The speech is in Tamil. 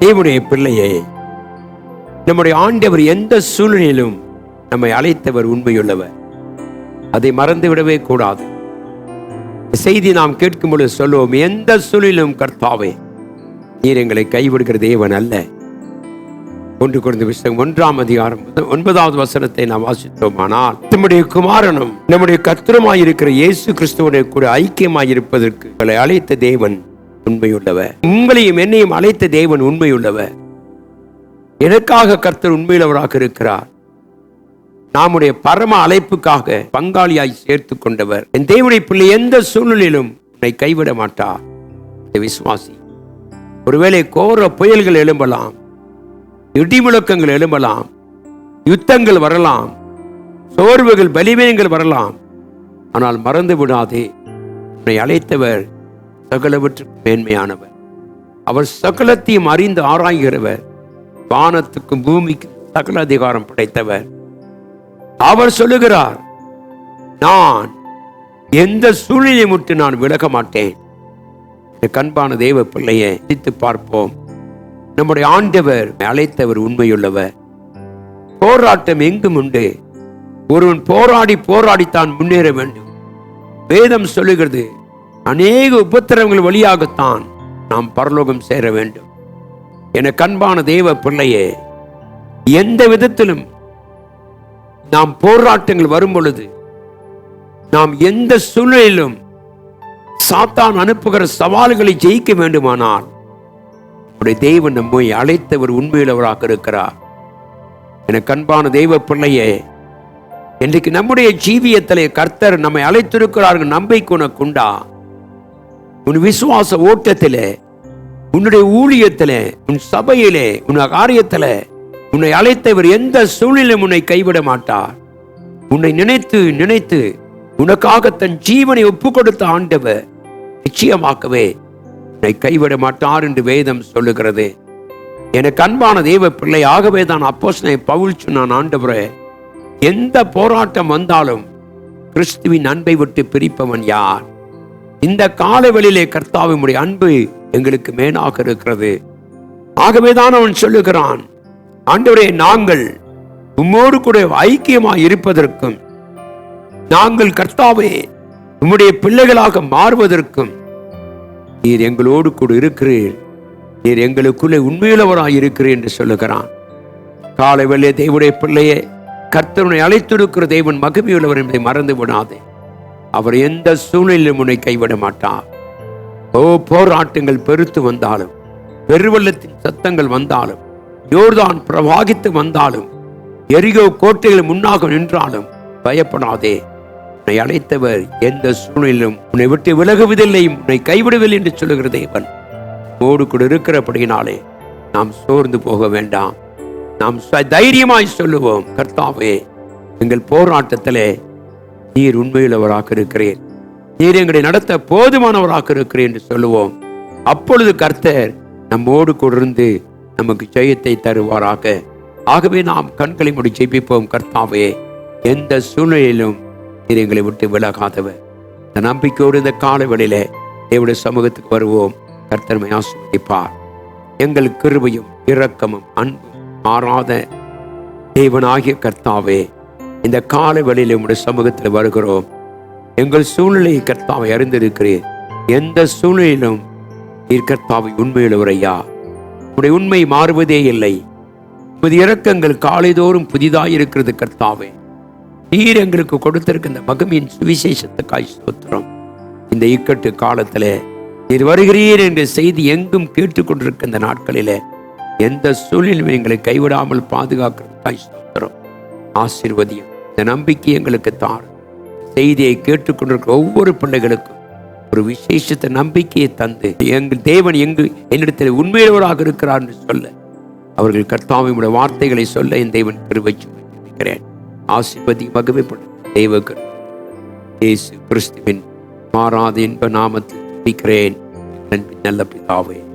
தேவனுடைய பிள்ளையே நம்முடைய ஆண்டவர் எந்த சூழ்நிலையிலும் நம்மை அழைத்தவர் உண்மையுள்ளவர். அதை மறந்து விடவே கூடாது செய்தி நாம் கேட்கும் பொழுது சொல்லுவோம் எந்த சூழலிலும் கர்த்தாவே நீர் எங்களை கைவிடுகிற தேவன் அல்ல. ஒன்று குறைந்த புஸ்தகம் ஒன்றாம் அதிகாரம் ஒன்பதாவது வசனத்தை நாம் வாசித்தோமானால் நம்முடைய குமாரனும் நம்முடைய கத்திரமாயிருக்கிற இயேசு கிறிஸ்துவனுடைய கூட ஐக்கியமாயிருப்பதற்கு உங்களை அழைத்த தேவன் உண்மையுள்ளவர். உங்களையும் என்னையும் அழைத்த தேவன் உண்மையுள்ளவர். எனக்காக கர்த்தர் உண்மையுள்ளவராக இருக்கிறார். நாமுடைய பரம அழைப்புக்காக பங்காளியாய் சேர்த்து கொண்டவர். என் தேவனுடைய பிள்ளை எந்த சூழ்நிலையிலும் உன்னை கைவிட மாட்டார். விசுவாசி. ஒருவேளை கோர புயல்கள் எழும்பலாம். இடிமுழக்கங்கள் எழும்பலாம். யுத்தங்கள் வரலாம். சோர்வுகள் பலிவீனங்கள் வரலாம். ஆனால் மறந்து விடாதே. உன்னை அழைத்தவர் சகலவற்றுக்கு மேன்மையானவர். அவர் சகலத்தையும் அறிந்து ஆராய்கிறவர். வானத்துக்கும் பூமிக்கும் சகல அதிகாரம் படைத்தவர். அவர் சொல்லுகிறார் நான் எந்த சூழ்நிலை முட்டு நான் விலக மாட்டேன். கண்பான தெய்வ பிள்ளையை சித்து பார்ப்போம். நம்முடைய ஆண்டவர் அழைத்தவர் உண்மையுள்ளவர். போராட்டம் எங்கும் உண்டு. ஒருவன் போராடி போராடித்தான் முன்னேற வேண்டும். வேதம் சொல்லுகிறது அநேக உபத்திரவங்கள் வழியாகத்தான் நாம் பரலோகம் சேர வேண்டும். என கண்பான தேவ பிள்ளையே எந்த விதத்திலும் நாம் போராட்டங்கள் வரும் பொழுது நாம் எந்த சூழ்நிலையிலும் சாத்தான் அனுப்புகிற சவால்களை ஜெயிக்க வேண்டுமானால் நம்முடைய தெய்வம் நம்மை அழைத்தவர் உண்மையுள்ளவராக இருக்கிறார். என கண்பான தெய்வ பிள்ளையே இன்றைக்கு நம்முடைய ஜீவியத்திலே கர்த்தர் நம்மை அழைத்திருக்கிறார்கள் நம்பிக்கை உனக்கு உண்டா? உன் விசுவாச ஓட்டத்திலே உன்னுடைய ஊழியத்திலே உன் சபையிலே உன் காரியத்திலே உன்னை அழைத்தவர் எந்த சூழ்நிலையும் உன்னை கைவிட மாட்டார். உன்னை நினைத்து நினைத்து உனக்காக தன் ஜீவனை ஒப்பு கொடுத்த ஆண்டவர் நிச்சயமாக்கவே என்னை கைவிட மாட்டார் என்று வேதம் சொல்லுகிறது. எனக்கு அன்பான தெய்வ பிள்ளை ஆகவே தான் அப்போசனை பவுல் சொன்னான் ஆண்டவரே எந்த போராட்டம் வந்தாலும் கிறிஸ்துவின் அன்பை விட்டு பிரிப்பவன் யார்? இந்த காலவெளியிலே கர்த்தாவினுடைய அன்பு எங்களுக்கு மேலாக இருக்கிறது. ஆகவேதான் அவன் சொல்லுகிறான் ஆண்டவரே நாங்கள் உம்மோடு கூட ஐக்கியமாக இருப்பதற்கும் நாங்கள் கர்த்தாவே உம்முடைய பிள்ளைகளாக மாறுவதற்கும் நீர் எங்களோடு கூட இருக்கிறீர். நீர் எங்களுக்குள்ளே உண்மையுள்ளவராக இருக்கிறீர் என்று சொல்லுகிறான். காலை வெள்ளை தேவனுடைய பிள்ளையே கர்த்தருனை அழைத்திருக்கிற தேவன் மகிமையுள்ளவர் என்பதை மறந்து விடாதே. அவர் எந்த சூழ்நிலையிலும் உன்னை கைவிட மாட்டார். ஓ போராட்டங்கள் பெருத்து வந்தாலும் பெருவெள்ளத்தின் சத்தங்கள் வந்தாலும் யோர்தான் பிரவாகித்து வந்தாலும் எரிகோ கோட்டைகள் முன்னாக நின்றாலும் பயப்படாதே. உன்னை அழைத்தவர் எந்த சூழ்நிலையிலும் உன்னை விட்டு விலகுவதில்லை உன்னை கைவிடவில்லை என்று சொல்லுகிற தேவன். மோடு கூட இருக்கிறபடியினாலே நாம் சோர்ந்து போக வேண்டாம். நாம் ச- தைரியமாய் சொல்லுவோம் கர்த்தாவே எங்கள் போராட்டத்திலே நீர் உண்மையுள்ளவராக இருக்கிறேன் நீர் எங்களை நடத்த போதுமானவராக இருக்கிறேன் என்று சொல்லுவோம். அப்பொழுது கர்த்தர் நம்மோடு கூட நமக்கு ஜெயத்தை தருவாராக. ஆகவே நாம் கண்களை முடி ஜெயிப்போம் கர்த்தாவே எந்த சூழ்நிலையிலும் நீர் எங்களை விட்டு விலகாதவர். இந்த நம்பிக்கையோடு இந்த காலவெளியில தேவடைய சமூகத்துக்கு வருவோம். கர்த்தன்மை ஆசிர்வதிப்பார். எங்கள் கிருபையும் இரக்கமும் அன்பும் மாறாத தேவனாகிய கர்த்தாவே இந்த கால வேளையிலே உம்முடைய சமூகத்தில் வருகிறோம். எங்கள் சூழ்நிலையை கர்த்தாவை அறிந்திருக்கிறேன் எந்த சூழ்நிலையிலும் நீர் கர்த்தாவை உண்மையுள்ளவரையா? உடைய உண்மை மாறுவதே இல்லை. உமது இறக்கங்கள் காலைதோறும் புதிதாக இருக்கிறது கர்த்தாவே. நீர் எங்களுக்கு கொடுத்திருக்க இந்த மகமின் சுவிசேஷத்துக்காய் ஸ்தோத்திரம். இந்த இக்கட்டு காலத்தில் நீர் வருகிறீர் என்ற செய்தி எங்கும் கேட்டுக்கொண்டிருக்க இந்த நாட்களிலே எந்த சூழ்நிலையும் எங்களை கைவிடாமல் பாதுகாக்கிறதுக்காய் ஸ்தோத்திரம். ஆசீர்வதியும். இந்த நம்பிக்கை எங்களுக்கு தான் செய்தியை கேட்டுக்கொண்டிருக்கிற ஒவ்வொரு பிள்ளைகளுக்கும் ஒரு விசேஷத்த நம்பிக்கையை தந்து எங்கள் தேவன் எங்கு என்னிடத்தில் உண்மையுள்ளவராக இருக்கிறார் என்று சொல்ல அவர்கள் கர்த்தாவினுடைய வார்த்தைகளை சொல்ல என் தேவன் கிருபை இருக்கிறேன் ஆசிபதி மகிமைப்படும் தெய்வ இயேசு கிறிஸ்துவின் மாறாத இன்ப நாமத்தில் ஜெபிக்கிறேன். நல்ல பிதாவே